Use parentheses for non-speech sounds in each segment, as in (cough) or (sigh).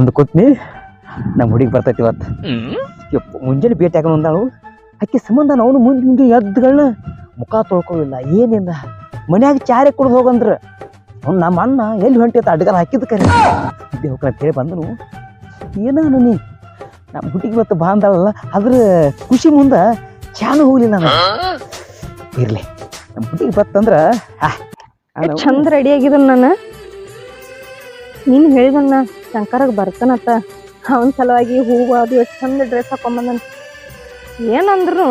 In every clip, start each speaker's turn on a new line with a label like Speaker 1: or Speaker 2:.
Speaker 1: ಬಂದು ಕೂತ್ನಿ ನಮ್ಮ ಹುಡುಗಿ ಬರ್ತೈತಿ ಇವತ್ತು ಯಪ್ಪ ಮುಂಜಾನೆ ಭೇಟಿ ಹಾಕೊಂಡು ಬಂದಾಳು ಆಕೆ ಸಂಬಂಧ ಅವನು ಮುಂದೆ ಮುಂದೆ ಎದ್ದುಗಳನ್ನ ಮುಖ ತೊಳ್ಕೊಳ್ಳಿಲ್ಲ ಏನಿಲ್ಲ ಮನ್ಯಾಗ ಚಾರೆ ಕುಡ್ದು ಹೋಗಂದ್ರೆ. ಅವ್ನು ನಮ್ಮ ಅಣ್ಣ ಎಲ್ಲಿ ಹೊಂಟಿತ್ತ ಅಡ್ಗಾರ ಹಾಕಿದ ಕರೆ. ಇದ್ದೆ ಹೋಗ್ರ ಅಂತ ಹೇಳಿ ಬಂದನು. ಏನೋ ನೀ? ನಮ್ಮ ಹುಡುಗಿ ಇವತ್ತು ಬಾ ಅಂದಾಳಲ್ಲ ಅದ್ರ ಖುಷಿ ಮುಂದೆ ಚಾನು ಹೋಗ್ಲಿಲ್ಲ ನಾನು. ಇರಲಿ. ನಮ್ಮ ಹುಡುಗಿ ಬತ್ತಂದ್ರೆ
Speaker 2: ಚಂದ ರೆಡಿ ನಾನು. ನೀನ್ ಹೇಳಿದನ್ನ ಶಂಕರ ಬರ್ತಾನತ್ತ. ಅವನ ಸಲುವಾಗಿ ಹೂವು ಅದು ಎಷ್ಟು ಚಂದ ಡ್ರೆಸ್ ಹಾಕೊಂಬಂದನ್. ಏನಂದ್ರು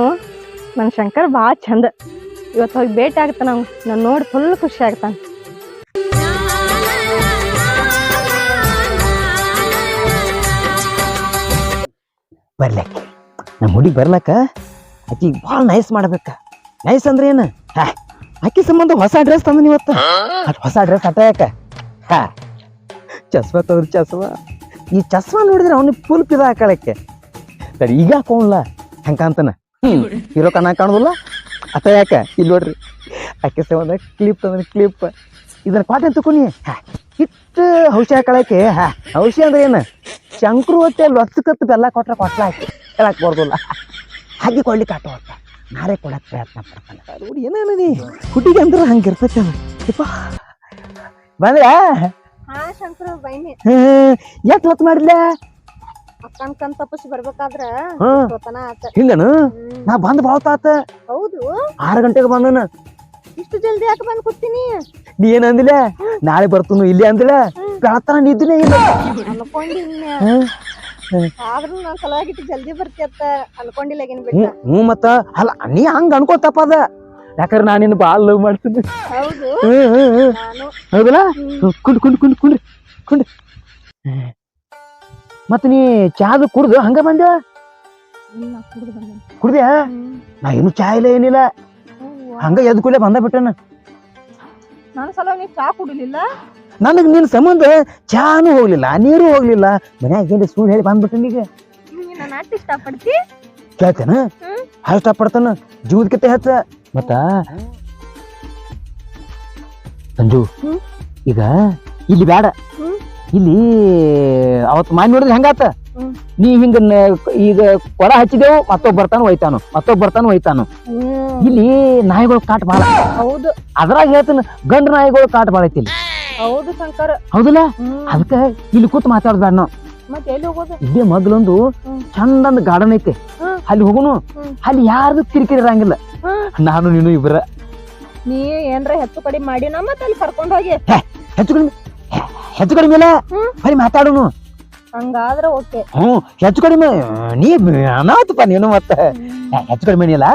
Speaker 2: ನನ್ನ ಶಂಕರ್ ಭಾಳ ಚಂದ. ಇವತ್ತು ಹೋಗಿ ಭೇಟಿ ಆಗ್ತಾನ ಅವ್ನು. ನಾನ್ ನೋಡಿ ಫುಲ್ ಖುಷಿ ಆಗ್ತಾನ.
Speaker 1: ಬರ್ಲಕ್ಕ ನಮ್ಮ ಹುಡುಗಿ ಬರ್ಲಕ್ಕ ಆಕಿಗೆ ಭಾಳ ನೈಸ್ ಮಾಡ್ಬೇಕ. ನೈಸ್ ಅಂದ್ರೆ ಏನು? ಹಾ. ಆಕಿ ಸಂಬಂಧ ಹೊಸ ಡ್ರೆಸ್ ತಂದ ಇವತ್ತು. ಅದ್ ಹೊಸ ಡ್ರೆಸ್ ಅಟ ಯಾಕ ಹಾ. ಚಸ್ಮಾ ತಗ್ರಿ ಚಸ್ಮಾ. ಈ ಚಸ್ಮಾ ನೋಡಿದ್ರೆ ಅವನಿಗೆ ಫುಲ್ ಪಿದ ಹಾಕಳಕ್ಕೆ ಸರಿ, ಈಗ ಹಾಕೊಂಡ್ಲ ಹೆಂಗ ಅಂತಾನ ಹ್ಮ್ ಇರೋ ಕಣ್ಣ ಕಾಣುದಿಲ್ಲ. ಅತ ಯಾಕೆ? ಇಲ್ಲಿ ನೋಡ್ರಿ. ಆಕೆ ಸಂಬಂಧ ಕ್ಲಿಪ್ ಅಂದ್ರೆ ಕ್ಲಿಪ್ ಇದನ್ನ ತಕೊನಿ ಇಷ್ಟು ಇಟ್ಟು ಔಷಧಿ ಹಾಕಳಕ್ಕೆ. ಹಾ, ಔಷಧಿ ಅಂದ್ರೆ ಏನು? ಶಂಕರು ಹೊತ್ತೆ ಲೊಚ್ಚಕತ್ತು ಬೆಲ್ಲ ಕೊಟ್ರೆ ಕೊಟ್ಲ ಹಾಕಿ ಹೇಳಕ್ ಬರ್ದಲ್ಲ ಹಾಗೆ ಕೊಡ್ಲಿಕ್ಕೆ ಆಟ ಹೊತ್ತ ನಾರೇ ಕೊಡಕ್ ಪ್ರಯತ್ನ ಪಡ್ತಾನೆ. ನೋಡಿ, ಏನೇನು ನೀ? ಹುಟ್ಟಿಗೆ ಅಂದ್ರೆ ಹಂಗೆ ಬಂದ್ರೆ ಬಂದ್ರ
Speaker 2: ಹಾ ಶಂಕರ ಬೈನಿ.
Speaker 1: ಎಷ್ಟು ಹೊತ್ತು ಮಾಡಿಲ್ಲ
Speaker 2: ಅಕ್ಕನ್ ಕಣ್ ತಪ್ಪಿಸಿ ಬರ್ಬೇಕಾದ್ರ
Speaker 1: ಹ್ಮ್
Speaker 2: ಗೊತ್ತನ ಆತ.
Speaker 1: ಹಿಂಗನು ನಾ ಬಂದ್ ಬಾಳ್ತ ತಾತ
Speaker 2: ಹೌದು.
Speaker 1: ಆರು ಗಂಟೆಗೆ ಬಂದನ
Speaker 2: ಇಷ್ಟು ಜಲ್ದಿ ಯಾಕೆ ಬಂದ್ ಕೂತೀನಿ?
Speaker 1: ನೀ ಏನ್ ಅಂದಿಲ್ಲ? ನಾಳೆ ಬರ್ತನು ಇಲ್ಲಿ ಅಂದಿಲ್ಲ? ಬೆಳತನ ನಿದ್ದಿನೇ ಇಲ್ಲ
Speaker 2: ಅನ್ಕೊಂಡಿನ
Speaker 1: ಹ್ಮ್.
Speaker 2: ಆದ್ರೂ ನಾನ್ ಸಲುವಾಗಿ ಇಷ್ಟು ಜಲ್ದಿ ಬರ್ತಿಯತ್ತ ಅನ್ಕೊಂಡಿಲ್ಲ ಏನ್ ಬಿಟ್ಟ.
Speaker 1: ಹ್ಮ್ ಹ್ಞೂ ಮತ್ತ. ಅಲ್ಲ ನೀ ಹಂಗ ಅನ್ಕೋತಪ್ಪ ಅದ. ಯಾಕಂದ್ರೆ ನಾನು ನಿನ್ನ ಭಾಳ ಲವ್ ಮಾಡ್ತೀನಿ ಹೌದಲ್ಲ. ಕುಂಡ್ ಕುಂಡ್ ಕುಂಡ್ ಕುಂಡ್ರಿ ಕುಂಡ್. ಮತ್ತ ನೀ ಚಾದು ಕುಡ್ದು ಹಂಗ ಬಂದ. ಕುಡ್ದ್ಯಾ. ನಾ ಏನು ಚಾ ಇಲ್ಲ ಏನಿಲ್ಲ. ಹಂಗ ಎದ್ ಕೂಡಲೇ ಬಂದ ಬಿಟ್ಟನ
Speaker 2: ನಾನು. ಸಲ ನೀವ್ ಚಾ ಕುಡಿಲಿಲ್ಲ?
Speaker 1: ನನಗ್ ನಿನ್ ಸಂಬಂಧ ಚಾನು ಹೋಗ್ಲಿಲ್ಲ ನೀರು ಹೋಗ್ಲಿಲ್ಲ. ಮನ್ಯಾಗ ಏನ್ರಿ ಸುಳ್ಳು ಹೇಳಿ ಬಂದ್ಬಿಟ್ಟ ಈಗ
Speaker 2: ನನ್ನ
Speaker 1: ಕೇಳ್ತೇನ. ಅಷ್ಟ ಪಡ್ತಾನ ಜೀವದಕ್ಕಿಂತ ಹೆಚ್ಚ. ಮತ್ತ? ಸಂಜು ಈಗ ಇಲ್ಲಿ ಬೇಡ ಇಲ್ಲಿ ಅವತ್ ಮಾಡಿ ನೋಡಿದ್ರೆ ಹೆಂಗಾತ. ನೀ ಹಿಂಗ ಈಗ ಕೊಡ ಹಚ್ಚಿದೆವು ಮತ್ತೊಬ್ಬ ಬರ್ತಾನು ಹೋಯ್ತಾನು ಮತ್ತೊಬ್ಬ ಬರ್ತಾನು ಹೋಯ್ತಾನು ಇಲ್ಲಿ ನಾಯಿಗಳು ಕಾಟ ಬಾಳ.
Speaker 2: ಹೌದು.
Speaker 1: ಅದ್ರಾಗ ಹೇಳ್ತಾನ ಗಂಡ ನಾಯಿಗಳು ಕಾಟ ಬಾಳ ಐತಿ
Speaker 2: ಹೌದು ಶಂಕರ್.
Speaker 1: ಹೌದಲ್ಲ. ಅದಕ್ಕ ಇಲ್ಲಿ ಕೂತ್ ಮಾತಾಡ್ಬೇಡ ನಾವು. ಇಲ್ಲೇ ಮಗ್ಲೊಂದು ಚಂದಂದ ಗಾರ್ಡನ್ ಐತೆ. ಅಲ್ಲಿ ಹೋಗುನು ಅಲ್ಲಿ ಯಾರ್ದು ಕಿರಿಕಿರಿ ಇರಂಗಿಲ್ಲ. ನಾನು ನೀನು ಇಬ್ಬರ
Speaker 2: ನೀ ಏನ್ರ ಹೆಚ್ಚು ಕಡಿಮೆ ಮಾಡಿ ಮತ್ ಅಲ್ಲಿ ಕರ್ಕೊಂಡು ಹೋಗಿ.
Speaker 1: ಹೆಚ್ಚು ಕಡಿಮೆ ಹೆಚ್ಚು ಕಡಿಮೆ ಇಲ್ಲ. ಬರೀ ಮಾತಾಡೋನು.
Speaker 2: ಹಂಗಾದ್ರ ಓಕೆ.
Speaker 1: ಹ್ಮ್ ಹೆಚ್ಚು ಕಡಿಮೆ ನೀ ಅನಾಥಪ್ಪ ನೀನು ಮತ್ತೆ. ಹೆಚ್ಚು ಕಡಿಮೆ ಏನಿಲ್ಲ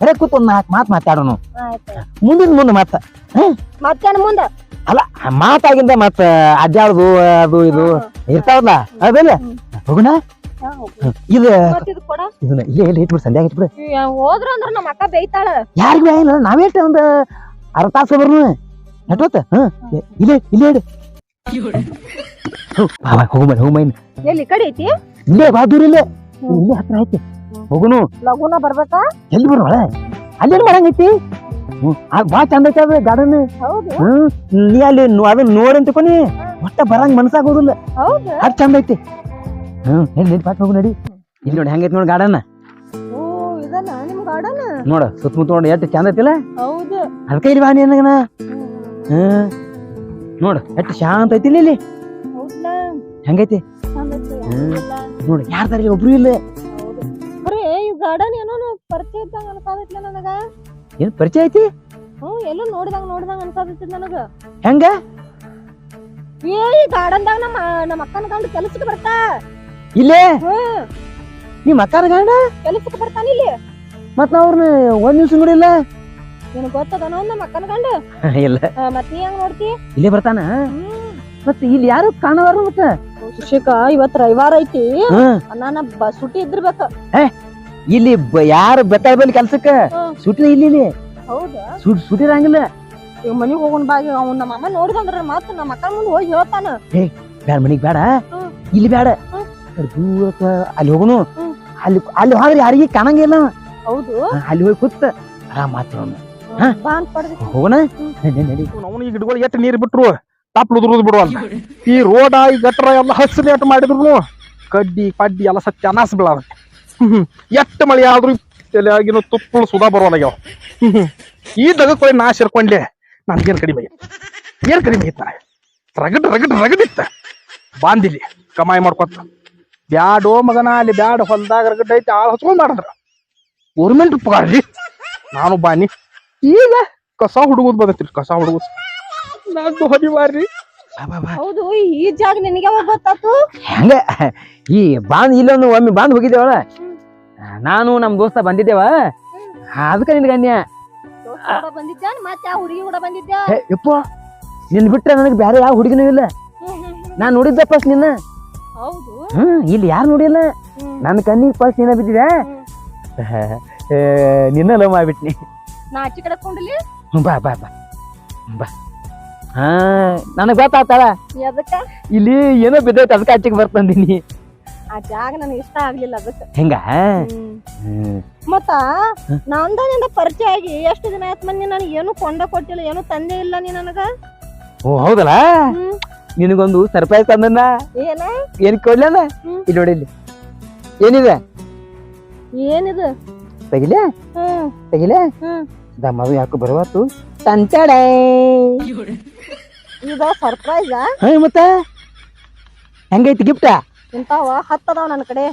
Speaker 1: ಬರೇ ಕೂತ್ ಒಂದ್ ನಾಲ್ಕು ಮಾತು ಮಾತಾಡೋನು. ಮುಂದಿನ ಮುಂದೆ ಮತ್ತೆ
Speaker 2: ಮತ್ತೆ ಮುಂದ?
Speaker 1: ಅಲ್ಲ ಮಾತಾಗಿಂದ ಮತ್ತ ಅಡ್ಡಾಡುದು ಅದು ಇದು ಇರ್ತಾವಲ್ಲ ಅದಲ್ಲ. ಹೋಗೋಣ? ಇದು ಇದನ್ನ ಇಲ್ಲೇ ಇಲ್ಲಿ ಇಟ್ಬಿಡು ಸಂಧ್ಯಾಗ ಇಟ್ಬಿಡು.
Speaker 2: ಹೋದ್ರ ಅಂದ್ರ ನಮ್ಮ ಅಕ್ಕ ಬೈತಾಳ
Speaker 1: ಯಾರಿಗೂ ಇಲ್ಲ ನಾವೇಟ ಒಂದ್ ಅರ್ಧ ತಾಸು ಬರ್ನು ನಟ್ವತ್ತ ಹ್ಮ್ ಇಲ್ಲೇ ಇಲ್ಲೇ ಇಡು ಹೋಗುಮ ಹೋಗು ಇನ್ನು
Speaker 2: ಎಲ್ಲಿ ಕಡೆ ಐತಿ?
Speaker 1: ಇಲ್ಲೇ ಬಾ ದೂರ ಇಲ್ಲೇ. ಇಲ್ಲೇ ಹತ್ರ ಐತಿ. ಹೋಗುನು.
Speaker 2: ಲಗುನ ಬರ್ಬೇಕಾ?
Speaker 1: ಎಲ್ಲಿ ಬರೋಳ ಅಲ್ಲೇನು ಮಾಡಂಗೈತಿ ಹ್ಮ್. ಆ ಬಾ ಚಂದ ಐತಿ ಅದು ಗಾರ್ಡನ್ ನೀ ಅಲ್ಲಿ ಅದನ್ನ ನೋಡಂತ ಕೊನಿ ಒಟ್ಟ ಬರಂಗ್ ಮನ್ಸಾಗೋದಿಲ್ಲ
Speaker 2: ಹೌದು.
Speaker 1: ಅದ್ ಚಂದ ಐತಿ. ಹ್ಮ್. ನಡಿ ನಡಿ ಪಾಟ್ ಹೋಗು ನಡಿ. ಇಲ್ಲಿ ನೋಡಿ ಹೆಂಗೈತಿ ನೋಡಿ ಗಾರ್ಡನ್ ನೋಡ ಸುತ್ತಮುತ್ತ ನೋಡಿ ಎಷ್ಟು ಚಂದ ಐತಿಲ್ಲ.
Speaker 2: ಹೌದು.
Speaker 1: ಅದಕ್ಕೆ ಇಲ್ಲಿ ಬಾ ನನಗನ
Speaker 2: ಹ್ಮ್.
Speaker 1: ನೋಡು ಎಷ್ಟು ಶಾಂತ ಐತಿ ಇಲ್ಲಿ ಹೆಂಗೈತಿ? ಹ್ಮ್. ನೋಡಿ ಯಾರ್ದಾರ ಒಬ್ರು ಇಲ್ಲ.
Speaker 2: ಗಾರ್ಡನ್ ಏನೋ ಪರಿಚಯ ಇದ್ದಂಗ ಅನ್ಸಾದೈತ್ಲ ನನಗ.
Speaker 1: ಏನ್ ಪರಿಚಯ ಐತಿ?
Speaker 2: ಹ್ಮ್ ಎಲ್ಲೂ ನೋಡಿದಂಗ ನೋಡಿದಂಗ ಅನ್ಸಾದಿತ್ತು ನನಗ.
Speaker 1: ಹೆಂಗ?
Speaker 2: ಏ ಈ ಗಾರ್ಡನ್ದಾಗ ನಮ್ಮ ನಮ್ಮ ಅಕ್ಕನ ಗಂಡ ಕೆಲಸಕ್ಕೆ ಬರ್ತಾ.
Speaker 1: ಇಲ್ಲೇ?
Speaker 2: ಹ್ಮ್
Speaker 1: ನಿಮ್ಮ ಅಕ್ಕಾರ ಗಂಡ?
Speaker 2: ಕೆಲಸಕ್ಕೆ ಬರ್ತಾನ ಇಲ್ಲಿ.
Speaker 1: ಮತ್ ನಾ ಅವ್ರನ್ನ ಒಂದ್ ನಿಮಿಷ ನೋಡಿಲ್ಲ
Speaker 2: ನಿನಗ್ ಗೊತ್ತದನೋ ನಮ್ಮ ಅಕ್ಕನ ಗಂಡ? (laughs)
Speaker 1: ಇಲ್ಲ.
Speaker 2: ಆ, ಮತ್ ನೀ ಹೆಂಗ್ ನೋಡ್ತಿ?
Speaker 1: ಇಲ್ಲೇ ಬರ್ತಾನ?
Speaker 2: ಹ್ಮ್.
Speaker 1: ಮತ್ ಇಲ್ಲಿ ಯಾರು ಕಾಣವಾರ ಮತ್ತ?
Speaker 2: ಶಿಕ್ಷಕ ಇವತ್ ರವಿವಾರ ಐತಿ.
Speaker 1: ಹ್ಮ್.
Speaker 2: ನಾನು ಬ ಸುಟಿ ಇದ್ದಿರ್ಬೇಕ.
Speaker 1: ಇಲ್ಲಿ ಬ- ಯಾರು ಬೆಟ್ಟ ಬಲ್ಲಿ ಕೆಲ್ಸಕ್ಕ?
Speaker 2: ಹ್ಮ್.
Speaker 1: ಸುಟಿ ಇಲ್ಲಿ ಇಲ್ಲಿ.
Speaker 2: ಹೌದಾ?
Speaker 1: ಸುಟ್ ಸುಟಿ ಇರಂಗಿಲ್ಲ
Speaker 2: ಈಗ ಮನಿಗ್ ಹೋಗೋಣ ಬಾಗಿ ಅವ್ನ ನಮ್ಮ ಅಮ್ಮ ನೋಡಿದಂದ್ರ ಮತ್ತ ನಮ್ಮ ಅಕ್ಕನ ಮುಂದೆ ಹೋಗಿ ಹೇಳ್ತಾನ.
Speaker 1: ಬ್ಯಾಡ ಮನಿಗ್ ಬೇಡ ಇಲ್ಲಿ ಬೇಡ ದೂರಕ್ಕ ಅಲ್ಲಿ ಹೋಗುನು. ಅಲ್ಲಿ ಅಲ್ಲಿ ಹೋದ್ರೆ ಯಾರಿಗೆ ಕಾಣಂಗಿಲ್ಲ.
Speaker 2: ಹೌದು.
Speaker 1: ಅಲ್ಲಿ ಹೋಗಿ ಕೂತ ಆರಾಮ್ ಮಾತಾಡೋಣ ಹಾ.
Speaker 2: ಅಂತ
Speaker 1: ಹೋಗೋಣ ಅವನು ಈ ಗಿಡಗಳು ಎಷ್ಟು ನೀರು ಬಿಟ್ರು
Speaker 3: ತಪ್ಪಲು ಉದುರುದು ಬಿಡುವಲ್ಲ ಈ ರೋಡ ಈ ಗಟ್ರ ಎಲ್ಲ ಹಸಿರು ಎಟ್ಟು ಮಾಡಿದ್ರು ಕಡ್ಡಿ ಪಡ್ಡಿ ಎಲ್ಲ ಸತ್ಯ ಅನಾಸ್ ಬೀಳಾವ ಎಷ್ಟು ಮಳೆ ಆದ್ರೂ ತಲೆಯಾಗಿನ ತುಪ್ಪಳು ಸುಧಾ ಬರೋಲ್ಲಾಗ್ಯಾವ ಈ ದಗಕ್ಕೊಳ್ಳಿ ನಾ ಸೇರ್ಕೊಂಡೆ ನನ್ಗೇನ್ ಕಡಿಮೆ ಏನ್ ಕಡಿಮೆ ಇತ್ತ? ರಗಡ್ ರಗಡ್ ರಗಡಿತ್ತ ಬಾಂದಿಲಿ ಕಮಾಯಿ ಮಾಡ್ಕೊತ ಬ್ಯಾಡೋ ಮಗನ ಅಲ್ಲಿ ಬ್ಯಾಡ ಹೊಲ್ದಾಗ ರಗಡ್ ಐತಿ ಆಳ್ ಹಚ್ಕೊಂಡ್ ಮಾಡಿದ್ರ. ಗೌರ್ಮೆಂಟ್ ಪಗಾರ ರೀ ನಾನು ಬಾನಿ. ಈಗ ಕಸ ಹುಡುಗುದ್ ಬದತ್ರಿ ಕಸ ಹುಡುಗುದ್. ನಾನು ಹೊಡಿವಾರ್ರಿ
Speaker 1: ಬಾ, ಬಾ, ಬಾ.
Speaker 2: ಹೌದು ಈ ಜಾಗ ನಿನಗೆ ಯಾವಾಗ ಗೊತ್ತಾತು?
Speaker 1: ಹೆಂಗ? ಈ ಬಾಂದ್ ಇಲ್ಲೊಂದು ಒಮ್ಮೆ ಬಾಂದ್ ಹೋಗಿದ್ದೇವಲ್ಲ? ನಾನು ನಮ್ ದೋಸ್ತ ಬಂದಿದ್ದೇವ. ಅದಕ್ಕೆ
Speaker 2: ನಿನ್
Speaker 1: ಗಣ್ಯ ಯಪ್ಪ ನಿನ್ ಬಿಟ್ರೆ ನನಗೆ ಬೇರೆ ಯಾವ ಹುಡುಗಿನೂ ಇಲ್ಲ. ನಾನ್ ನೋಡಿದ್ದೆ ಫಸ್ಟ್ ನಿನ್ನ. ಹ್ಮ್ ಇಲ್ಲಿ ಯಾರು ನೋಡಿಲ್ಲ? ನನ್ನ ಕಣ್ಣಿಗೆ ಫಸ್ಟ್ ನಿನ್ನ ಬಿದ್ದಿದೆ? ನಿನ್ನ ಲವ್ ಮಾಡ್ಬಿಟ್ನಿ. ಬಾ ಬಾ ಬಾ. ಬಾ. ಹಾ ನನಗ್
Speaker 2: ಗೊತ್ತಾಗ್ತಾಳ
Speaker 1: ಇಲ್ಲಿ ಏನೋ ಬಿದ್ದೈತೆ ಅದಕ್ಕೆ ಅಚ್ಚಿಗೆ ಬರ್ತಂದಿನಿ
Speaker 2: ಆ ಜಾಗ ನನಗೆ ಇಷ್ಟ ಆಗ್ಲಿಲ್ಲ ಅದಕ್ಕೆ.
Speaker 1: ಹೆಂಗ?
Speaker 2: ಮತ್ತ ನಂದನಿಂದ ಪರಿಚಯ ಆಗಿ ಎಷ್ಟು ದಿನ ಆಯ್ತು ಮಂದಿ ನನಗೆ ಏನು ಕೊಂಡ ಕೊಟ್ಟಿಲ್ಲ ಏನು ತಂದೆ ಇಲ್ಲ ನೀ ನನಗ?
Speaker 1: ಓ ಹೌದಲ್ಲ? ನಿನಗೊಂದು ಸರ್ಪ್ರೈಸ್ ತಂದನ್ನ?
Speaker 2: ಏನ?
Speaker 1: ಏನ್ ಕೊಡ್ಲನ?
Speaker 2: ಹ್ಮ್.
Speaker 1: ಇಲ್ಲಿ ನೋಡಿ ಇಲ್ಲಿ. ಏನಿದೆ?
Speaker 2: ಏನಿದು?
Speaker 1: ತೆಗಿಲೆ? ತೆಗಿಲೆ? ದಮ್ಮದು ಯಾಕೋ ಬರುವತ್ತು? ತಂತಡೆ
Speaker 2: ಇದ ಸರ್ಪ್ರೈಸ್
Speaker 1: ಮತ್ತ? ಹೆಂಗೈತಿ ಗಿಫ್ಟ
Speaker 2: ಇಂತಾವ ಹತ್ತದಾವ ನನ್ನ ಕಡೆ.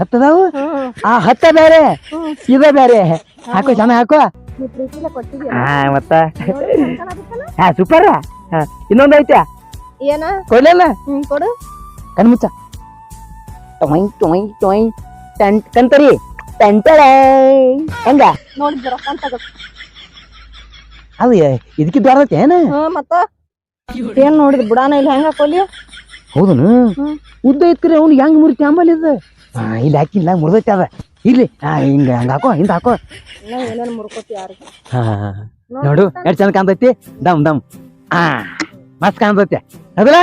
Speaker 1: ಹತ್ತದಾವು? ಆ ಹತ್ತ ಬೇರೆ ಇದ ಬೇರೆ ಹಾಕೋ ಚೆನ್ನಾಗ್ ಹಾಕೋ. ಹಾ ಮತ್ತ. ಹಾ ಸೂಪರ್ ಹಾ ಇನ್ನೊಂದ್ ಐತೆ.
Speaker 2: ಏನ?
Speaker 1: ಕೊಡ್ಲಲ್ಲ?
Speaker 2: ಕೊಡು.
Speaker 1: ಕಣ್ಮುಚ್ಚ. ಟೊಯ್ ಟೊಯ್ ಟೊಯ್. ಟನ್ ಕಂತರಿ ಟಂಟಳೆ ಹೆಂಗ?
Speaker 2: ನೋಡಿದ್ರ ಅಂತ
Speaker 1: ಅದು ಇದಕ್ಕೆ ದೊಡ್ಡದೈತೆ ಏನ?
Speaker 2: ಮತ್ತ. ಏನ್ ನೋಡಿದ್? ಬುಡಾನ ಇಲ್ಲ ಹೆಂಗ ಹಾಕೋಲಿ
Speaker 1: ಹೌದನು. ಉದ್ದ ಐತ್ರಿ ಅವ್ನು ಹೆಂಗ್ ಮುರಿತಿ? ಆಂಬಲ್ ಇದು ಇಲ್ಲಿ ಹಾಕಿಲ್ಲ ಮುರಿದೈತಿ ಅದ. ಇಲ್ಲಿ ಹಿಂಗ ಹಂಗ ಹಾಕೋ ಹಿಂದ ಹಾಕೋ.
Speaker 2: ಏನೇನ್ ಮುರ್ಕೋತಿ
Speaker 1: ಹಾ ನೋಡು. ಎಷ್ಟ್ ಚಂದ ಕಾಣ್ತೈತಿ? ದಮ್ ದಮ್. ಆ ಮಸ್ತ್ ಕಾಣ್ತೈತೆ. ಅದಲ್ಲ.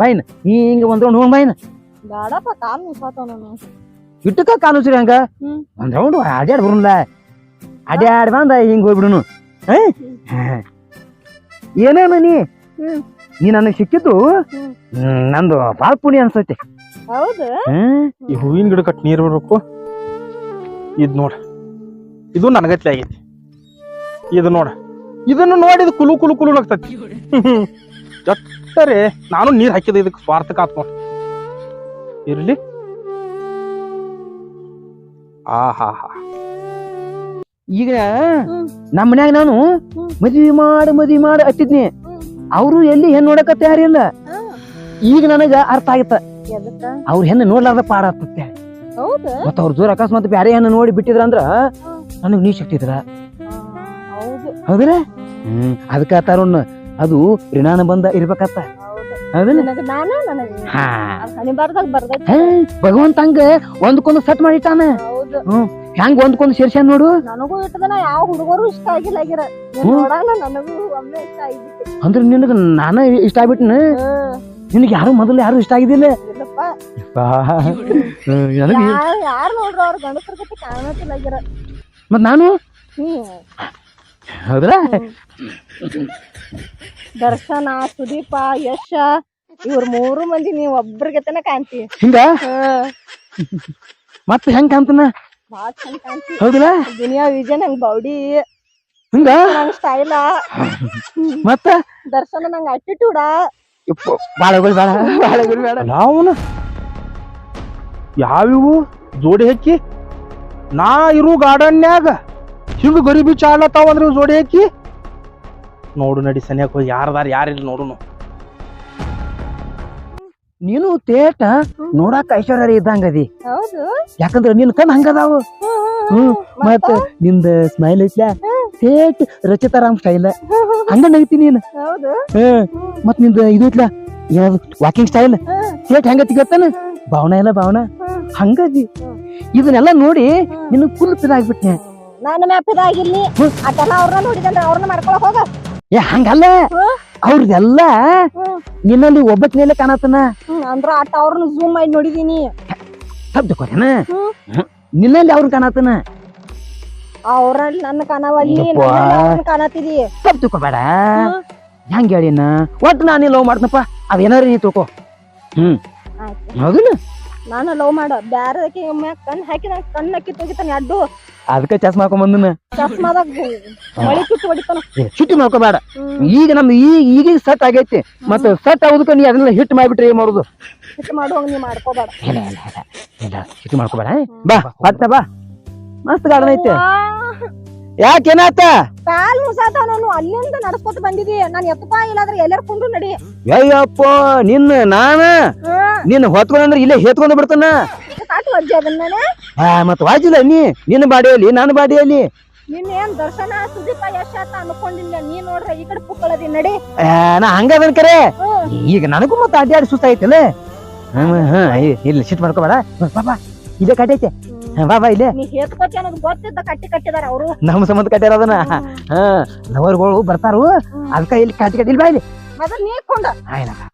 Speaker 1: ಬಾಯಿನ ಹಿಂಗ ಒಂದ್ ರೌಂಡ್ ಹೋಗ್ ಬಾಯಿನ.
Speaker 2: ಬೇಡಪ್ಪ ಕಾಲ್ ನಿಂತ್ಕೋತಾವ ನಾನು.
Speaker 1: ಕಾಲು ಸಿರಿ ಹಂಗ. ಒಂದ್ ರೌಂಡ್ ಅಡ್ಯಾಡ್ ಬರುನ್ಲ ಅಡ್ಯಾಡ್ ಬಂದ ಹಿಂಗ್ ಹೋಗ್ಬಿಡುನು? ಏನೇನ ನೀ. ನೀ ನನಗೆ ಸಿಕ್ಕಿದ್ದು ನಂದು ಬಾಳ್ ಪುಣಿ ಅನ್ಸೈತಿ
Speaker 2: ಹೌದು?
Speaker 1: ಹ್ಮ್
Speaker 3: ಈ ಹೂವಿನ ಗಿಡ ಕಟ್ ನೀರು ಬರ್ಬೇಕು ಇದ್ ನೋಡ. ಇದು ನನಗತ್ಲೆ ಆಗೈತಿ. ಇದು ನೋಡ. ಇದನ್ನು ನೋಡಿ ಇದು ಕುಲು ಕುಲು ಕುಲು ನಗ್ತತಿ. ಜೊತ್ತರೆ ನಾನು ನೀರ್ ಹಾಕಿದ ಇದಕ್ಕೆ ಸ್ವಾರ್ಥಕ್ಕೆ ಆತ್ ನೋಡ್. ಇರ್ಲಿ. ಆಹಾ. ಹಾ ಹಾ
Speaker 1: ಈಗ
Speaker 2: ನಮ್ಮನ್ಯಾಗ
Speaker 1: ನಮ್ಮ ಮನ್ಯಾಗ ನಾನು. ಮದ್ವಿ ಮಾಡಿ ಮದ್ವಿ ಮಾಡಿ ಹತ್ತಿದ್ನಿ ಅವ್ರು ಎಲ್ಲಿ ಹೆಣ್ಣು ನೋಡಕ ತಯಾರಿಲ್ಲ ಈಗ ನನಗ ಅರ್ಥ ಆಗಿತ್ತ. ಅವ್ರು ಹೆಣ್ಣು ನೋಡ್ಲಾರ್ದ ಪಾಡ ಆಗ್ತತ್ತೆ ಮತ್ತ ಅವ್ರ ಜೋರ್ ಅಕಸ್ಮಾತ್ ಬ್ಯಾರೆ ಹೆಣ್ಣು ನೋಡಿ ಬಿಟ್ಟಿದ್ರ ಅಂದ್ರ ನನಗ್ ನೀ ಶಕ್ತಿ
Speaker 2: ಇದ್ರ
Speaker 1: ಹೌದಿಲ್ಲ? ಹ್ಮ್ ಅದಕ್ಕ ತರುಣ್ ಅದು ಋಣಾನ ಬಂದ ಇರ್ಬೇಕತ್ತ. ಭಗವಂತ ಹಂಗ ಒಂದ್ಕೊಂದು ಸೆಟ್ ಮಾಡಿಟ್ಟಾನ.
Speaker 2: ಹೌದು.
Speaker 1: ಹೆಂಗ್ ಒಂದ್ಕೊಂಡ್ ಸೇರ್ಸ್ಯಾನ್ ನೋಡು?
Speaker 2: ನನಗೂ ಇಟ್ಟದನ ಯಾವ ಹುಡುಗರು ಇಷ್ಟ ಆಗಿಲ್ಲ ಆಗಿರ ನೀನ್
Speaker 1: ಹ್ಮ್.
Speaker 2: ನೋಡಾನ ನನಗೂ ಒಮ್ಮೆ ಇಷ್ಟ ಆಗಿತ್ತು
Speaker 1: ಅಂದ್ರ ನಿನಗ ನಾನ ಇಷ್ಟ
Speaker 2: ಆಗ್ಬಿಟ್ಟನ.
Speaker 1: ನಿನಗೆ ಯಾರು ಮೊದಲು ಯಾರು ಇಷ್ಟ ಆಗಿದಿಲ್ಲ
Speaker 2: ಇಲ್ಲಪ್ಪ.
Speaker 1: ಹ್ಮ್, ನನಗೆ
Speaker 2: ಯಾರ್ ಯಾರ್ ನೋಡ್ರ ಅವ್ರ ಗಂಡಸ್ರ ಗತಿ ಕಾಣತಿಲ್ಲ ಆಗಿರ
Speaker 1: ಮತ್ ನಾನು?
Speaker 2: ಹ್ಮ್. ದರ್ಶನ ಸುದೀಪ ಯಶ ಇವ್ರ ಮೂರು ಮಂದಿ ನೀವ್ ಒಬ್ರಿಗೆತನ ಕಾಣ್ತಿ
Speaker 1: ಹಿಂಗ? ಹೆಂಗ್ ಕಾಣ್ತಾನ? ಹೌದಲ್ಲ?
Speaker 2: ದುನಿಯಾ ವಿಜಯ್ ನಂಗ್ ಬೌಡಿ.
Speaker 1: ಹಂಗ?
Speaker 2: ನಂಗ್ ಸ್ಟೈಲ
Speaker 1: ಮತ್ತ?
Speaker 2: ದರ್ಶನ ನಂಗ್ ಅಟಿಟ್ಯೂಡ
Speaker 1: ಯಪ್ಪೋ, ಬಾಳಗಳು ಬೇಡ ಬಾಳಗಳು ಬೇಡ.
Speaker 3: ನಾವುನ? ಯಾವಿವು? ಜೋಡಿ ಹಾಕಿ? ನಾ ಇರು ಗಾರ್ಡನ್ಯಾಗ ಹಿಂಗ ಗರಿಬಿ ಚಾಡ್ಲತ್ತಾವ ಅಂದ್ರೆ ಜೋಡಿ ಹಾಕಿ? ನೋಡು ನಡಿ ಸನ್ಯಾಕ ಹೋಗಿ ಯಾರದಾರ ಯಾರಿಲ್ಲ ನೋಡುನು.
Speaker 1: ನೀನು ತೇಟ ನೋಡಾಕ ಐಶ್ವರ್ಯ ಇದ್ದಂಗ ಅದಿ
Speaker 2: ಹೌದು.
Speaker 1: ಯಾಕಂದ್ರ ನಿನ್ ಕಣ್ ಹಂಗದಾವು. ಹ್ಮ್ ಮತ್ತ ನಿಂದ ಸ್ಮೈಲ್ ಐತ್ಲ? ತೇಟ್ ರಚಿತಾರಾಮ್ ಸ್ಟೈಲ್ ಹಂಗ ನಗಿತಿ ನೀನ್. ಹ್ಮ್. ಮತ್ನಿಂದ ಇದು ಐತ್ಲ? ಯಾವ್ದು ವಾಕಿಂಗ್ ಸ್ಟೈಲ್ ತೇಟ್ ಹೆಂಗ ತಿಗತ್ತಾನ ಭಾವನಾ ಇಲ್ಲ ಭಾವನಾ? ಹಂಗದಿ. ಇದನ್ನೆಲ್ಲ ನೋಡಿ ನಿನ್ ಫುಲ್ ಪಿದಾಗ್ಬಿಟ್ನೆ
Speaker 2: ನಾನು ಮ್ಯಾಪಿದಾಗಿಲ್ಲಿ ಅವ್ರನ್ನ ನೋಡಿದಂದ್ರೆ ಅವ್ರನ್ನ ಮಾಡ್ಕೊಳಕ್ ಹೋಗ.
Speaker 1: ಏ ಹಂಗಲ್ಲ. ಅವ್ರದೆಲ್ಲ. ನಿನ್ನಲ್ಲಿ ಒಬ್ಬಕ್ನೇಲೆ ಕಾಣತನ
Speaker 2: ಅಂದ್ರ ಆಟ ಅವ್ರನ್ನ ಜೂಮ್ ಮಾಡಿ ನೋಡಿದೀನಿ.
Speaker 1: ತಪ್ಪು. ನಿನ್ನಲ್ಲಿ ಅವ್ರ ಕಾಣತನ
Speaker 2: ಅವ್ರಲ್ಲಿ ನನ್ನ ಕಾಣವಲ್ಲಿ ಕಾಣತಿದಿ
Speaker 1: ತಪ್ಪು ತಿಳ್ಕೊಬೇಡ. ಹೆಂಗ್ ಹೇಳಿನ? ಒಟ್ಟು ನಾನು ಲವ್ ಮಾಡ್ತನಪ್ಪ. ಅದೇನಾರ ನೀ ತಿಳ್ಕೊ. ಹ್ಮ್. ಹೌದಿಲ್ಲ
Speaker 2: ನಾನು ಲವ್ ಮಾಡ. ಬ್ಯಾರದಕ್ಕೆ ಕಣ್ ಹಾಕಿ ನಾನು ಕಣ್ ಹಾಕಿ ತೆಗಿತಾನೆ ಅಡ್ಡು.
Speaker 1: ಅದಕ್ಕೆ ಚಸ್ಮಾ ಹಾಕೊಂಡ್ ಬಂದನ.
Speaker 2: ಚಸ್ಮಾದಾಗ ಮಳಿ ಚುಟ್ಟು ಹೊಡಿತಾನ.
Speaker 1: ಚುಟ್ಟಿ ಮಾಡ್ಕೋಬೇಡ. ಈಗ ನಮ್ದು ಈಗ ಈಗ ಸೆಟ್ ಆಗೈತಿ. ಮತ್ತೆ ಸೆಟ್ ಆಗೋದಕ್ಕೆ ನೀ ಅದನ್ನ ಹಿಟ್ ಮಾಡ್ಬಿಟ್ರಿ ಏನ್ ಮಾಡೋದು?
Speaker 2: ಮಾಡುವಂಗ ನೀ ಮಾಡ್ಕೋಬೇಡ.
Speaker 1: ಇಲ್ಲ ಇಲ್ಲ ಇಲ್ಲ ಇಲ್ಲ. ಹಿಟ್ ಮಾಡ್ಕೋಬೇಡ ಬಾ ಬಾ ಮಸ್ತ್ ಗಾರ್ಡನ್ ಐತೆ. ಯಾಕೇನಾತ?
Speaker 2: ಕಾಲ್ ಮುಸಾತ ನಾನು ಅಲ್ಲಿಂದ ನಡ್ಸ್ಕೊತ ಬಂದಿದಿ. ನಾನ್ ಎತ್ತಪ್ಪ ಇಲ್ಲಾದ್ರೆ ಎಲ್ಲರೂ ಕುಂಡು ನಡಿ.
Speaker 1: ಅಯ್ಯಪ್ಪ ನಿನ್ನ ನಾನ? ನಿನ್ನ ಹೊತ್ಕೊಂಡ್ರೆ ಇಲ್ಲೇ ಹೇತ್ಕೊಂಡು ಬಿಡ್ತಾನ?
Speaker 2: ಕಾಟು ಅಜ್ಜಿ ಅದನ್ನ
Speaker 1: ಆ ಮತ್ ವಾಜಿಲ್ಲ ನೀ? ನಿನ್ನ ಬಾಡಿಯಲ್ಲಿ ನನ್ನ ಬಾಡಿಯಲ್ಲಿ?
Speaker 2: ನಿನ್ನೇನ್ ದರ್ಶನ ಸುದೀಪ ಯಶ ಅಂತ ಅನ್ಕೊಂಡಿಲ್ಲ. ನೀ ನೋಡ್ರೆ ಈ ಕಡೆ ಪುಕ್ಕಳದಿ ನಡಿ.
Speaker 1: ನಾ ಹಂಗದನ್ ಕರೆ? ಈಗ ನನಗೂ ಮತ್ತೆ ಅಡ್ಡಾಡಿ ಸುಸ್ತಾಯ್ತಲ್ಲ? ಹ್ಮ್ ಹ್ಮ್ ಇಲ್ಲಿ ಸಿಟ್ ಮಾಡ್ಕೋಬೇಡ. ಬಾ ಇದೇ ಕಟ್ಟೈತೆ ಹಾ, ಬಾ ಬಾ ಇಲ್ಲೇ.
Speaker 2: ನೀ ಹೇತ್ಕೋತಿ ಅನ್ನೋದು ಗೊತ್ತಿದ್ದ ಕಟ್ಟಿ ಕಟ್ಟಿದಾರ ಅವರು.
Speaker 1: ನಮ್ಮ ಸಂಬಂಧ ಕಟ್ಟ್ಯಾರ ಅದನ್ನ. ಹಾ. ಲವರ್ಗಳು ಬರ್ತಾರು. ಅದಕ್ಕ ಇಲ್ಲಿ ಕಟ್ಟಿ ಕಟ್ಟಿ ಇಲ್ಲಿ ಬಾ ಇಲ್ಲಿ.
Speaker 2: ಮೊದಲ್ ನೀ ಕೊಂಡ.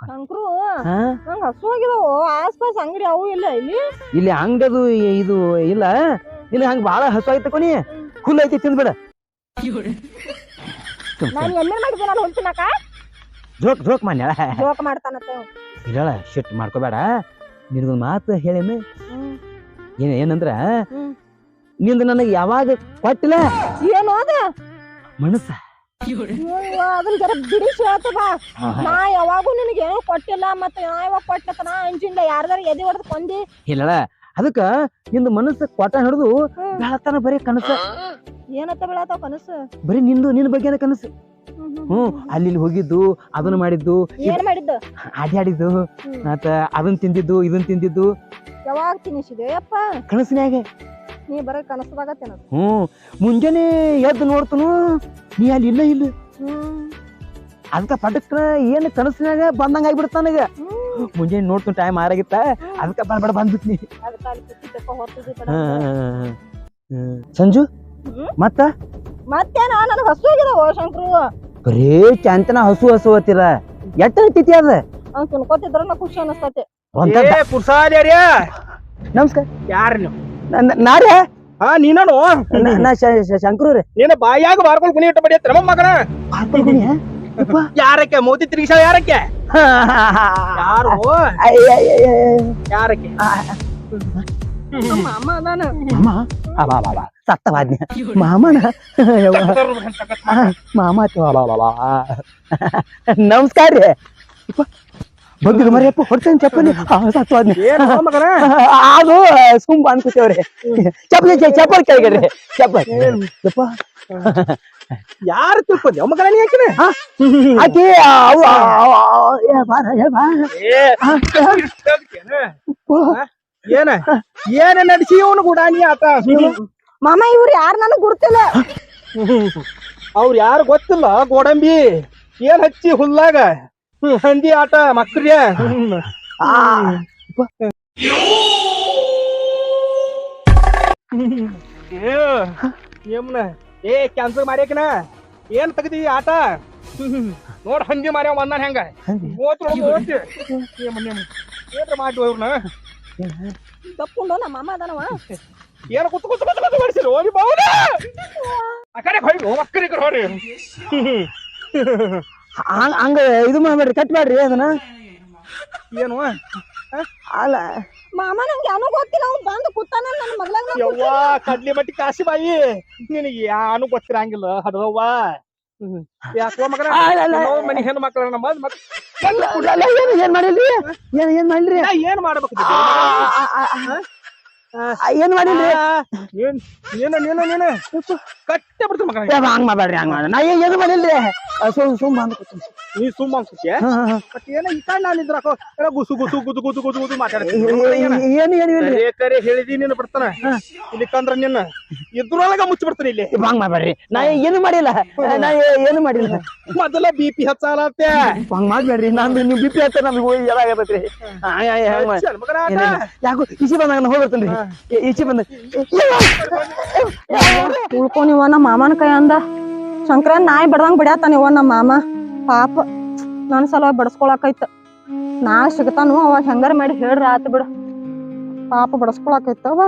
Speaker 2: ಶಂಕ್ರು
Speaker 1: ಹಾ.
Speaker 2: ನಂಗ್ ಹಸು ಆಗಿದಾವು ಆಸ್ಪಾಸ್ ಅಂಗಡಿ ಅವು ಇಲ್ಲ ಇಲ್ಲಿ.
Speaker 1: ಇಲ್ಲಿ ಅಂಗಡದು ಇದು ಇಲ್ಲ. ಇಲ್ಲಿ ಹಂಗ ಬಾಳ ಹಸು ಐತೆ ಕೊನಿ. ಕುಲ್ ಐತಿ ತಿಂದ್ಬೇಡ
Speaker 2: ನಾನು ಎಮ್ಮೆ ಮಾಡಿದ್ದೆ ನಾನು ಹೊಂಟಿನಕ
Speaker 1: ಜೋಕ್ ಜೋಕ್ ಮಾನ್ಯ
Speaker 2: ಜೋಕ್ ಮಾಡ್ತಾನತ್ತ.
Speaker 1: ಇಲ್ಲ ಶಿಟ್ ಮಾಡ್ಕೋಬೇಡ. ನಿನಗೊಂದು ಮಾತು ಹೇಳೇನು
Speaker 2: ಹ್ಮ್
Speaker 1: ಏನ್ ಏನಂದ್ರ ನಿಂದ ನನಗೆ ಯಾವಾಗ ಕೊಟ್ಟಿಲ್ಲ?
Speaker 2: ಏನು ಅದ?
Speaker 1: ಮನಸ್ಸ?
Speaker 2: ಅದನ್ನ ಜರ ಬಿಡಿಸಿ ಹೇಳ್ತ ಬಾ. ನಾ ಯಾವಾಗೂ ನಿನಗೆ ಏನೂ ಕೊಟ್ಟಿಲ್ಲ ಮತ್ತೆ ನಾ ಯಾವಾಗ ಕೊಟ್ಟತನ ಅಂಜಿಲ್ಲ ಯಾರ್ದಾರ ಎದೆ ಹೊಡೆದು ಕೊಂದಿ.
Speaker 1: ಇಲ್ಲ ಅದಕ್ಕ ನಿಂದು ಮನಸ್ಸು ಕೊಟ್ಟ ಹಿಡಿದು ಬೆಳತಾನ ಬರೀ ಕನಸು.
Speaker 2: ಏನತ್ತ ಬೆಳತಾವ ಕನಸು?
Speaker 1: ಬರೀ ನಿಂದು ನಿನ್ ಬಗ್ಗೆ ಕನಸು.
Speaker 2: ಹ್ಮ್,
Speaker 1: ಅಲ್ಲಿ ಇಲ್ಲಿ ಹೋಗಿದ್ದು ಅದನ್ನ ಮಾಡಿದ್ದು
Speaker 2: ಏನ್ ಮಾಡಿದ್ದು?
Speaker 1: ಆಡ್ಯಾಡಿದ್ದು
Speaker 2: ಹ್ಮ್.
Speaker 1: ಮತ್ತ ಅದನ್ನ ತಿಂದಿದ್ದು ಇದನ್ನ ತಿಂದಿದ್ದು.
Speaker 2: ಯಾವಾಗ ತಿನ್ನಿಸಿದೆ ಕನಸಿನಾಗ
Speaker 1: ಕನಸಿನ್ಯಾಗ.
Speaker 2: ನೀ ಬರ ಕನಸದಾಗ
Speaker 1: ಹ್ಮ್ ಮುಂಜಾನೆ ಎದ್ದು ನೋಡ್ತನು ನೀ ಅಲ್ಲಿ ಇಲ್ಲ ಇಲ್ಲ. ಅದಕ್ಕ ಪಟಕ್ ಏನ್ ಕನಸಿನಾಗ ಬಂದಂಗ ಆಗ್ಬಿಡ್ತಾನಾಗ
Speaker 2: ಹ್ಮ್.
Speaker 1: ಮುಂಜಾನೆ ನೋಡ್ತು ಟೈಮ್ ಆರಾಗಿತ್ತ? ಅದಕ್ಕೆ ಬಡ ಬಂದ್ಬಿಟ್ಟಿ ಬಂದ್ಬಿಟ್ನಿ. ಸಂಜು. ಮತ್ತ?
Speaker 2: ಮತ್ತೇನ? ನನಗ್ ಹಸು ಆಗಿದಾವ ಶಂಕರು.
Speaker 1: ಬರೇ ಚಂತನ ಹಸು ಹಸು ಹತ್ತಿರ. ಎಟ್ಟ ಹತ್ತಿತಿ ಅದ?
Speaker 2: ಅವ್ನ್ ತಿನ್ಕೋತಿದ್ರ ನಾ ಖುಷಿ ಅನಸ್ತತೆ.
Speaker 1: ನಮಸ್ಕಾರ.
Speaker 3: ಯಾರ ನೀವು
Speaker 1: ನ- ನಾರೇ
Speaker 3: ಹಾ ನೀನನು?
Speaker 1: ನ- ನಾ ಶ- ಶ- ಶಂಕ್ರೂರೇ.
Speaker 3: ನೀನ ಬಾಯಾಗ ಬಾರ್ಕೊಂಡು ಕುಣಿ ಇಟ್ಟ ಬಡಿಯತ್ತ ನಮ್ಮ ಮಗನ.
Speaker 1: ಬಾರ್ಕೊಂಡು ಯಪ್ಪ.
Speaker 3: ಯಾರಕ್ಕೆ ಮೋತಿ ತಿರುಗಿಸ ಯಾರಕ್ಕೆ
Speaker 1: ಹಾ, ಹಾ, ಹಾ.
Speaker 3: ಯಾರು
Speaker 1: ಅಯ್ಯ, ಅಯ್ಯ, ಅಯ್ಯ.
Speaker 3: ಯಾರಕ್ಕೆ
Speaker 2: ನಮ್ಮ ಅಮ್ಮ ಅದಾನ
Speaker 1: ಮಾಮ ಅಬಾ ಬಾಬಾ ಸತ್ತವಾದ್ನ ಮಾಮನ ಯವ್ವ. ಆ, ಮಾಮ ಆತು, ಅಬಾ ಬಾಬಾ ನಮಸ್ಕಾರ ರೀ ಯಪ್ಪ, ಬಂದಿದ್ದು ಮರಿಯಪ್ಪ ಹೊಡ್ತೇನೆ ಚಪ್ಪಲಿ ಸತ್ತವಾದ್ನಿ
Speaker 3: ಏನು ಮಗನ
Speaker 1: ಅದು ಸುಂಬ ಅನ್ಕೋತೇವ್ರಿ ಚಪ್ಪಲಿ ಚಪ್ಪಲ್ ಕೆಳಗಡ್ರಿ ಚಪ್ಪಲ್ ಯಪ್ಪ
Speaker 3: ಯಾರು ತಿಳ್ಕೊಂಡಿ ಮಗಳ ನೀ ಹಾಕಿನ
Speaker 1: ಆಕಿ ಅವು ಏ ಬಾರ ಏ.
Speaker 3: ಏನ? ಏನ ನಡೆಸಿ ಅವನು ಕೂಡ ನೀ ಆತ?
Speaker 2: ಮಾಮ ಇವ್ರು ಯಾರು ನನಗ್ ಗುರ್ತಿಲ್ಲ?
Speaker 3: ಅವ್ರು ಯಾರು ಗೊತ್ತಿಲ್ಲ ಗೋಡಂಬಿ. ಏನ್ ಹಚ್ಚಿ ಹುಲ್ಲಾಗ? ಹಂದಿ ಆಟ ಮಕ್ರಿಯ. ಏಮ್ನ? ಏ ಕ್ಯಾನ್ಸಲ್ ಮಾರ್ಯಾಕಿನ ಏನ್ ತೆಗ್ದಿ ಆಟ? ನೋಡಿ ಹಂದಿ ಮಾರ್ಯ ಒಂದಾನ ಹೆಂಗ? ಏನ್ರ ಮಾಡಿ ಇವ್ರನ್ನ
Speaker 2: ತಪ್ಪುಂಡು ನಮ್ಮ ಮಾಮ ಅದಾನವ.
Speaker 3: ಏನ ಕುತ್ ಕುತ್ ಕುತ್ ಕುತ್ ಮಾಡಿಸಿರು ಹೋಗಿ ಬಾವುನ ಅಕಡೆ ಹೋಗಿ ಮಕ್ಕಳಿಗೆ ಹೊರಿ
Speaker 1: ಹಂಗ ಹಂಗ ಇದು ಮಾಡ್ಬೇಡ್ರಿ ಕಟ್ ಮಾಡ್ರಿ ಅದನ್ನ.
Speaker 3: ಏನು?
Speaker 1: ಅಲ್ಲ.
Speaker 2: ಮಾಮ ನಂಗೆ ಏನೂ ಗೊತ್ತಿಲ್ಲ. ಅವ್ನು ಬಂದು ಕೂತಾನ ನನ್ನ ಮಗ್ಲಾಗ
Speaker 3: ಯವ್ವಾ ಕಡ್ಲಿ ಮಟ್ಟಿ ಕಾಸಿ ಬಾಯಿ. ನಿನಗೆ ಯಾನು ಗೊತ್ತಿರಂಗಿಲ್ಲ. ಹಡದವ್ವ ಯಾಕೋ
Speaker 1: ಅಲ್ಲ.
Speaker 3: ಮನಿ ಹೆಣ್ಣು ಮಕ್ಕಳ ನಮ್ಮ
Speaker 1: ಏನ್ ಏನ್ ಮಾಡಿಲ್ರಿ ಏನ್ ಏನ್ ಮಾಡಿಲ್ರಿ
Speaker 3: ಏನ್ ಮಾಡ್ಬೇಕು?
Speaker 1: ಏನ್ ಮಾಡಿಲ್ರಿ
Speaker 3: ಏನ್ ನೀನು ನೀನು ನೀನು? ಕಟ್ಟೆ ಬಿಡ್ತು ಮಗನ
Speaker 1: ಏ, ಹಂಗ್ ಮಾಡ್ಬೇಡ್ರಿ ಹಂಗ್ ಮಾಡ ನಾ ಏನ್ ಮಾಡಿಲ್ರಿ ಸುಮ್ ಸುಮ್ ಬಂದ್ ಕೂತೀನಿ.
Speaker 3: ನೀ ಅನ್ಸುತ್ತೆ. ಬಟ್ ಏನ ಈ ಕಾರಣ ನಾನು ಇದ್ರಾಕೋ ಏನೋ ಗುಸು ಗುಸು ಗುದು ಗುದು ಗುದು ಗುದು ಮಾತಾಡ್ತೀನಿ.
Speaker 1: ಏನು ಏನು? ಇಲ್ರಿ
Speaker 3: ಕರೆ ಹೇಳಿದಿ ನೀನು ಬಿಡ್ತಾನ ಇಲ್ಲಿ ಕಂದ್ರ ನಿನ್ನ. ಇದ್ರೊಳಗ ಮುಚ್ಚಿ ಬಿಡ್ತಾನೆ ಇಲ್ಲಿ.
Speaker 1: ಹಂಗ್ ಮಾಡ್ಬೇಡ್ರಿ. ನಾ ಏನು ಮಾಡಿಲ್ಲ? ನಾ ಏನು ಮಾಡಿಲ್ಲ?
Speaker 3: ಮೊದಲ ಬಿ ಪಿ ಹಚ್ಚಾಲತ್ತೆ.
Speaker 1: ಹಂಗ್ ಮಾಡ್ಬೇಡ್ರಿ. ನಾನು ನೀವು ಬಿಪಿ ಹಚ್ಚ ನಮ್ಗೆ ಹೋಗಿ. ಯಾಕೋ ಇಸಿ ಬಂದಾಗ ನಾ ಹೋಗ್ಬರ್ತೇನ್ರಿ. ಈಚೆ ಬಂದ.
Speaker 2: ಉಳ್ಕೊ ನೀವ ನಮ್ಮ ಮಾಮನ ಕೈ ಅಂದ. ಶಂಕರ ನಾಯಿ ಬಡ್ದಂಗ್ ಬಿಡ್ಯಾತ ನೀವ ನಮ್ಮ ಮಾಮ. ಪಾಪ, ನನ್ ಸಲ ಬಡಸ್ಕೊಳಕೈತ. ನಾ ಸಿಗತಾನು ಅವಾಗ ಹೆಂಗಾರ ಮಾಡಿ ಹೇಳ್ರ ಆತ ಬಿಡು. ಪಾಪ ಬಡಸ್ಕೊಳಕೈತವ